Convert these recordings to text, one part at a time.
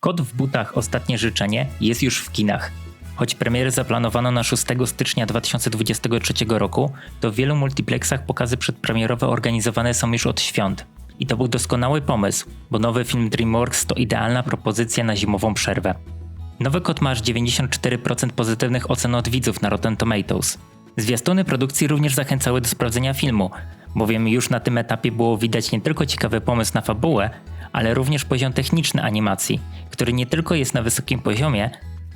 Kot w butach Ostatnie życzenie jest już w kinach. Choć premierę zaplanowano na 6 stycznia 2023 roku, to w wielu multiplexach pokazy przedpremierowe organizowane są już od świąt. I to był doskonały pomysł, bo nowy film DreamWorks to idealna propozycja na zimową przerwę. Nowy kot ma aż 94% pozytywnych ocen od widzów na Rotten Tomatoes. Zwiastuny produkcji również zachęcały do sprawdzenia filmu, bowiem już na tym etapie było widać nie tylko ciekawy pomysł na fabułę, ale również poziom techniczny animacji, który nie tylko jest na wysokim poziomie,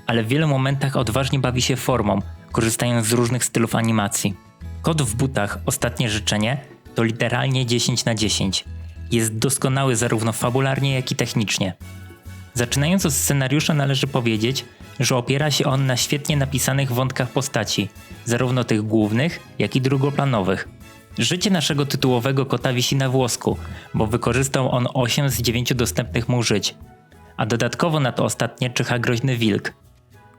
ale w wielu momentach odważnie bawi się formą, korzystając z różnych stylów animacji. Kot w butach Ostatnie życzenie to literalnie 10 na 10. Jest doskonały zarówno fabularnie, jak i technicznie. Zaczynając od scenariusza należy powiedzieć, że opiera się on na świetnie napisanych wątkach postaci, zarówno tych głównych, jak i drugoplanowych. Życie naszego tytułowego kota wisi na włosku, bo wykorzystał on 8 z 9 dostępnych mu żyć. A dodatkowo na to ostatnie czyha groźny wilk.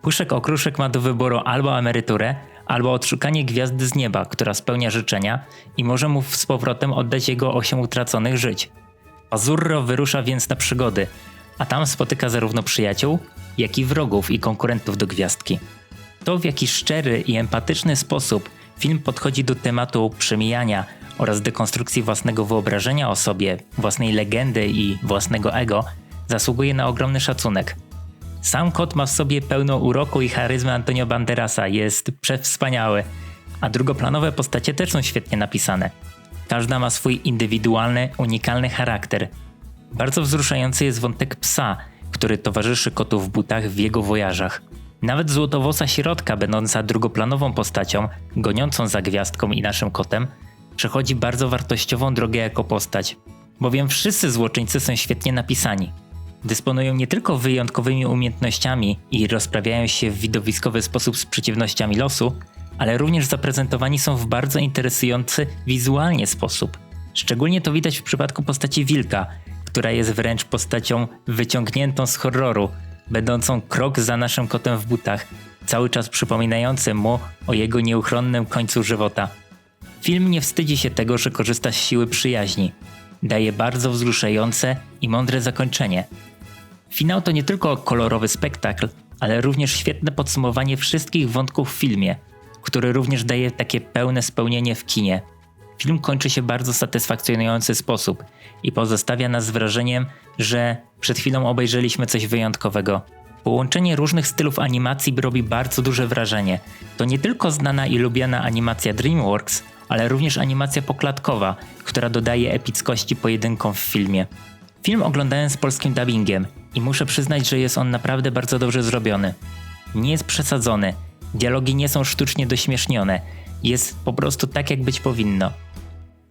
Puszek Okruszek ma do wyboru albo emeryturę, albo odszukanie gwiazdy z nieba, która spełnia życzenia i może mu z powrotem oddać jego 8 utraconych żyć. Pazurro wyrusza więc na przygody, a tam spotyka zarówno przyjaciół, jak i wrogów i konkurentów do gwiazdki. To w jaki szczery i empatyczny sposób film podchodzi do tematu przemijania oraz dekonstrukcji własnego wyobrażenia o sobie, własnej legendy i własnego ego zasługuje na ogromny szacunek. Sam kot ma w sobie pełno uroku i charyzmy Antonio Banderasa, jest przewspaniały, a drugoplanowe postacie też są świetnie napisane. Każda ma swój indywidualny, unikalny charakter. Bardzo wzruszający jest wątek psa, który towarzyszy kotu w butach w jego wojażach. Nawet złotowosa środka, będąca drugoplanową postacią, goniącą za gwiazdką i naszym kotem, przechodzi bardzo wartościową drogę jako postać, bowiem wszyscy złoczyńcy są świetnie napisani. Dysponują nie tylko wyjątkowymi umiejętnościami i rozprawiają się w widowiskowy sposób z przeciwnościami losu, ale również zaprezentowani są w bardzo interesujący wizualnie sposób. Szczególnie to widać w przypadku postaci wilka, która jest wręcz postacią wyciągniętą z horroru, będącą krok za naszym kotem w butach, cały czas przypominającym mu o jego nieuchronnym końcu żywota. Film nie wstydzi się tego, że korzysta z siły przyjaźni. Daje bardzo wzruszające i mądre zakończenie. Finał to nie tylko kolorowy spektakl, ale również świetne podsumowanie wszystkich wątków w filmie, który również daje takie pełne spełnienie w kinie. Film kończy się w bardzo satysfakcjonujący sposób i pozostawia nas z wrażeniem, że przed chwilą obejrzeliśmy coś wyjątkowego. Połączenie różnych stylów animacji robi bardzo duże wrażenie. To nie tylko znana i lubiana animacja DreamWorks, ale również animacja poklatkowa, która dodaje epickości pojedynkom w filmie. Film oglądałem z polskim dubbingiem i muszę przyznać, że jest on naprawdę bardzo dobrze zrobiony. Nie jest przesadzony, dialogi nie są sztucznie dośmiesznione, jest po prostu tak jak być powinno.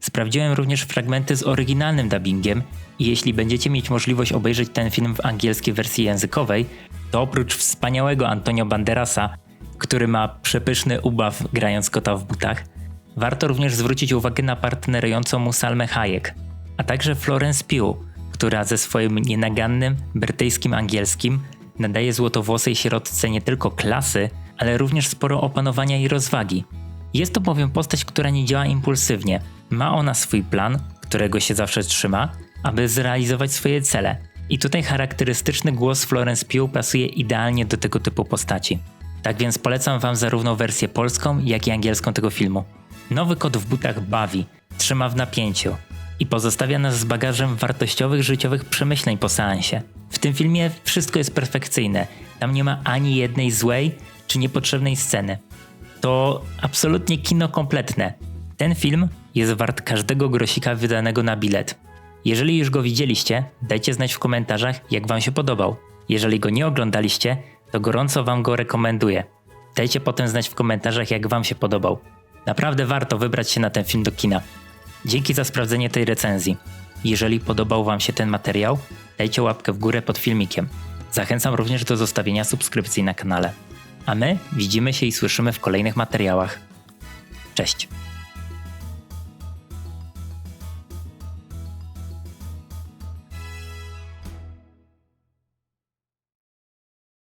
Sprawdziłem również fragmenty z oryginalnym dubbingiem i jeśli będziecie mieć możliwość obejrzeć ten film w angielskiej wersji językowej, to oprócz wspaniałego Antonio Banderasa, który ma przepyszny ubaw grając kota w butach, warto również zwrócić uwagę na partnerującą mu Salmę Hayek, a także Florence Pugh, która ze swoim nienagannym brytyjskim angielskim nadaje złotowłosej środce nie tylko klasy, ale również sporo opanowania i rozwagi. Jest to bowiem postać, która nie działa impulsywnie. Ma ona swój plan, którego się zawsze trzyma, aby zrealizować swoje cele. I tutaj charakterystyczny głos Florence Pugh pasuje idealnie do tego typu postaci. Tak więc polecam Wam zarówno wersję polską, jak i angielską tego filmu. Nowy kot w butach bawi, trzyma w napięciu i pozostawia nas z bagażem wartościowych życiowych przemyśleń po seansie. W tym filmie wszystko jest perfekcyjne. Tam nie ma ani jednej złej czy niepotrzebnej sceny. To absolutnie kino kompletne. Ten film jest wart każdego grosika wydanego na bilet. Jeżeli już go widzieliście, dajcie znać w komentarzach, jak Wam się podobał. Jeżeli go nie oglądaliście, to gorąco Wam go rekomenduję. Dajcie potem znać w komentarzach, jak Wam się podobał. Naprawdę warto wybrać się na ten film do kina. Dzięki za sprawdzenie tej recenzji. Jeżeli podobał Wam się ten materiał, dajcie łapkę w górę pod filmikiem. Zachęcam również do zostawienia subskrypcji na kanale. A my widzimy się i słyszymy w kolejnych materiałach. Cześć!